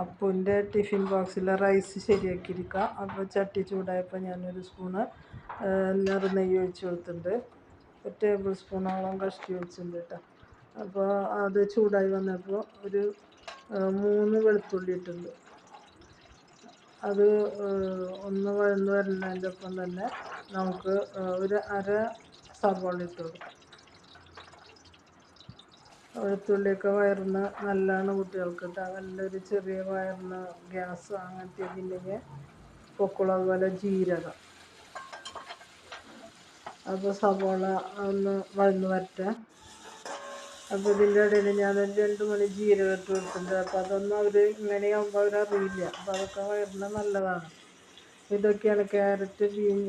അപ്പുവിന്റെ tiffin ബോക്സിലെ rice ശരിയാക്കിയിരിക്കുക. അപ്പോൾ ചട്ടി ചൂടായപ്പോൾ ഞാനൊരു സ്പൂണ് നെയ്യ് ഒഴിച്ച് കൊടുത്തിട്ടുണ്ട്. ഒരു ടേബിൾ സ്പൂണോളം കഷ്ടി ഒഴിച്ചിട്ടുണ്ട് കേട്ടോ. അപ്പോൾ അത് ചൂടായി വന്നപ്പോൾ ഒരു മൂന്ന് വെളുത്തുള്ളി ഇട്ടുണ്ട് അത് ഒന്ന് വഴന്ന് വരുന്നതിന്റെ ഒപ്പം തന്നെ നമുക്ക് ഒരു അര സവാള ഇട്ട് കൊടുക്കാം. വെളുത്തുള്ളിയൊക്കെ വയറിന് നല്ലതാണ് കുട്ടികൾക്ക് നല്ലൊരു ചെറിയ വയറിന് ഗ്യാസ് അങ്ങനത്തെ ഇതിന്റെ പൊക്കുളം അതുപോലെ ജീരകം. അപ്പോൾ സവോള ഒന്ന് വഴന്ന് വരട്ടെ. അപ്പോൾ ഇതിന്റെ ഇടയിൽ ഞാൻ രണ്ട് മണി ജീരകം ഇട്ട് കൊടുത്തിട്ടുണ്ട്. അപ്പോൾ അതൊന്നും അവർ ഇങ്ങനെയാകുമ്പോൾ അവരറിയില്ല. അപ്പോൾ അതൊക്കെ വയറിന് നല്ലതാണ്. ഇതൊക്കെയാണ് carrot bean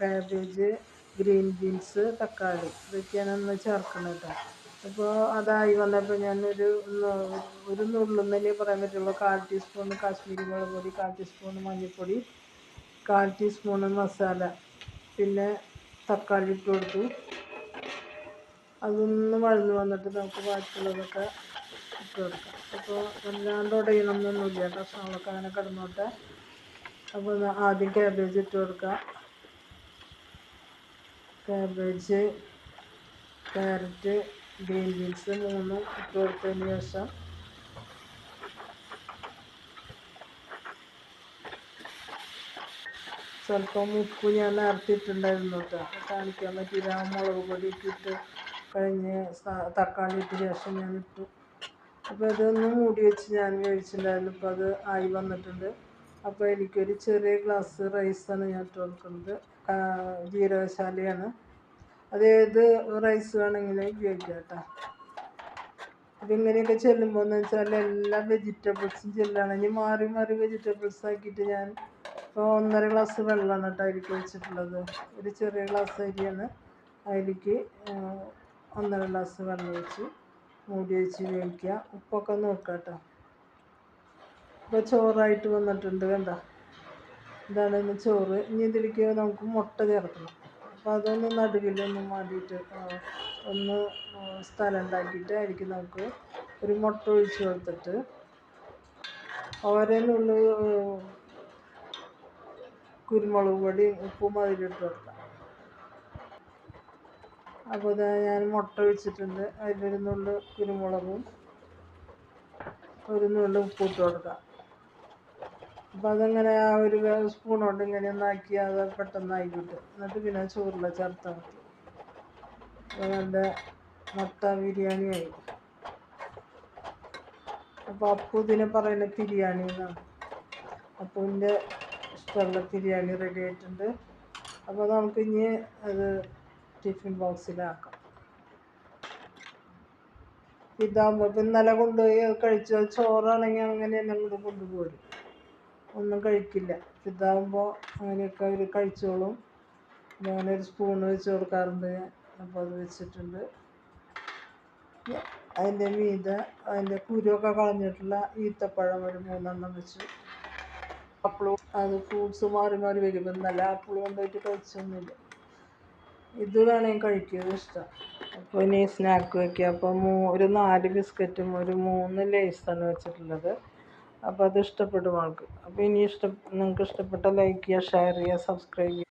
cabbage green beans തക്കാളി. ഇതൊക്കെയാണ് ഒന്ന് ചേർക്കുന്നത് കേട്ടോ. അപ്പോൾ അതായി വന്നപ്പോൾ ഞാനൊരു ഒരു നുള്ളുന്നതിനെ പറയാൻ പറ്റുള്ളൂ. കാൽ ടീസ്പൂൺ കാശ്മീരി മുളക് പൊടി കാൽ ടീസ്പൂൺ മഞ്ഞൾപ്പൊടി കാൽ ടീസ്പൂൺ മസാല പിന്നെ തക്കാളി ഇട്ട് കൊടുത്തു. അതൊന്ന് വഴന്ന് വന്നിട്ട് നമുക്ക് ബാക്കിയുള്ളതൊക്കെ ഇട്ട് കൊടുക്കാം. അപ്പോൾ വല്ലാണ്ട് ഉടയണമെന്നൊന്നുമില്ല കഷ്ണങ്ങളൊക്കെ അങ്ങനെ കിടന്നോട്ടെ. അപ്പോൾ ആദ്യം ക്യാബേജ് ഇട്ട് കൊടുക്കാം. ക്യാബേജ് ക്യാരറ്റ് ഗ്രീൻ ബീൻസ് മൂന്നും ഇട്ട് കൊടുത്തതിന് ശേഷം സ്വല്പം ഉപ്പ് ഞാൻ നേരത്തിട്ടുണ്ടായിരുന്നു കേട്ടോ കാണിക്കാൻ പറ്റിയില്ല മുളക് പൊടി ഇട്ടിട്ട് കഴിഞ്ഞ് തക്കാളി ഇട്ട ശേഷം ഞാൻ ഇട്ടു അപ്പോൾ ഇതൊന്ന് മൂടി വെച്ച് ഞാൻ കഴിച്ചിട്ടുണ്ടായിരുന്നു ഇപ്പോൾ അത് ആയി വന്നിട്ടുണ്ട് അപ്പോൾ എനിക്കൊരു ചെറിയ ഗ്ലാസ് റൈസാണ് ഞാൻ ഇട്ട് കൊടുക്കുന്നത് ജീരകശാലയാണ് അത് ഏത് റൈസ് വേണമെങ്കിലും ഉപയോഗിക്കാം കേട്ടോ. അപ്പം ഇങ്ങനെയൊക്കെ ചെല്ലുമ്പോൾ എന്ന് വെച്ചാൽ എല്ലാ വെജിറ്റബിൾസും ചെല്ലുകയാണെങ്കിൽ മാറി മാറി വെജിറ്റബിൾസ് ആക്കിയിട്ട് ഞാൻ ഇപ്പോൾ ഒന്നര ഗ്ലാസ് വെള്ളമാണ് കേട്ടോ അരിക്ക് ഒഴിച്ചിട്ടുള്ളത് ഒരു ചെറിയ ഗ്ലാസ് അരിയാണ്. അതിലേക്ക് ഒന്നര ഗ്ലാസ് വെള്ളം ഒഴിച്ച് മൂടി വെച്ച് വേവിക്കുക. ഉപ്പൊക്കെ നോക്കുക കേട്ടോ. ഇപ്പോൾ ചോറായിട്ട് വന്നിട്ടുണ്ട് കണ്ട? ഇതാണ് ഇന്ന് ചോറ്. ഇനി ഇതിലേക്ക് നമുക്ക് മുട്ട ചേർക്കണം. അപ്പോൾ അതൊന്ന് നടുവിലൊന്ന് മാറ്റിയിട്ട് ഒന്ന് സ്ഥലം ഉണ്ടാക്കിയിട്ട് ആയിരിക്കും നമുക്ക് ഒരു മുട്ട ഒഴിച്ച് കൊടുത്തിട്ട് ഓരോന്നുള്ള കുരുമുളക് പൊടി ഉപ്പും അതിലിട്ട് കൊടുക്കാം. അപ്പോൾ ഇതാ ഞാൻ മുട്ട ഒഴിച്ചിട്ടുണ്ട്. അതിലൊരു നുള്ളു കുരുമുളകും ഒരു നുള്ളു ഉപ്പിട്ട് കൊടുക്കാം. അപ്പം അതങ്ങനെ ആ ഒരു സ്പൂൺ കൊണ്ട് ഇങ്ങനെ ഒന്നാക്കി അത് പെട്ടെന്നായി കിട്ടും എന്നിട്ട് പിന്നെ ചോറിൽ ചേർത്താൽ മതി. അപ്പോൾ നല്ല ബിരിയാണി ആയി. അപ്പോൾ അപ്പു ഇതിനെ പറയുന്ന ബിരിയാണി എന്നാണ്. അപ്പുവിന്റെ ഇഷ്ടമുള്ള ബിരിയാണി റെഡി ആയിട്ടുണ്ട്. അപ്പോൾ നമുക്ക് ഇനി അത് ടിഫിൻ ബോക്സിലാക്കാം ഇതാകുമ്പോൾ ഇപ്പം ഇന്നലെ കൊണ്ടുപോയി കഴിച്ച ചോറാണെങ്കിൽ അങ്ങനെ തന്നെ അങ്ങോട്ട് കൊണ്ടുപോരും. ഒന്നും കഴിക്കില്ല. ഇതാകുമ്പോൾ അങ്ങനെയൊക്കെ അവർ കഴിച്ചോളും. ഞാൻ ഒരു സ്പൂൺ വെച്ച് കൊടുക്കാറുണ്ട്. അപ്പോൾ അത് വെച്ചിട്ടുണ്ട്. അതിന്റെ മീത അതിന്റെ കുരുവൊക്കെ കളഞ്ഞിട്ടുള്ള ഈത്തപ്പഴം ഒരു മൂന്നെണ്ണം വെച്ചു. അപ്പളും അത് ഫ്രൂട്ട്സ് മാറി മാറി വരും. എന്നല്ല ആപ്പിൾ കൊണ്ടുപോയിട്ട് കഴിച്ചൊന്നുമില്ല. ഇത് വേണമെങ്കിൽ കഴിക്കുന്നത് ഇഷ്ടം. അപ്പോൾ ഇനി സ്നാക്ക് വയ്ക്കുക അപ്പോൾ ഒരു നാല് ബിസ്ക്കറ്റും ഒരു മൂന്ന് ലേസാണ് വെച്ചിട്ടുള്ളത്. അപ്പോൾ അത് ഇഷ്ടപ്പെടും ആൾക്ക്. അപ്പോൾ ഇനി ഇഷ്ടം നിങ്ങൾക്ക് ഇഷ്ടപ്പെട്ട ലൈക്ക് ചെയ്യുക ഷെയർ ചെയ്യുക സബ്സ്ക്രൈബ് ചെയ്യുക.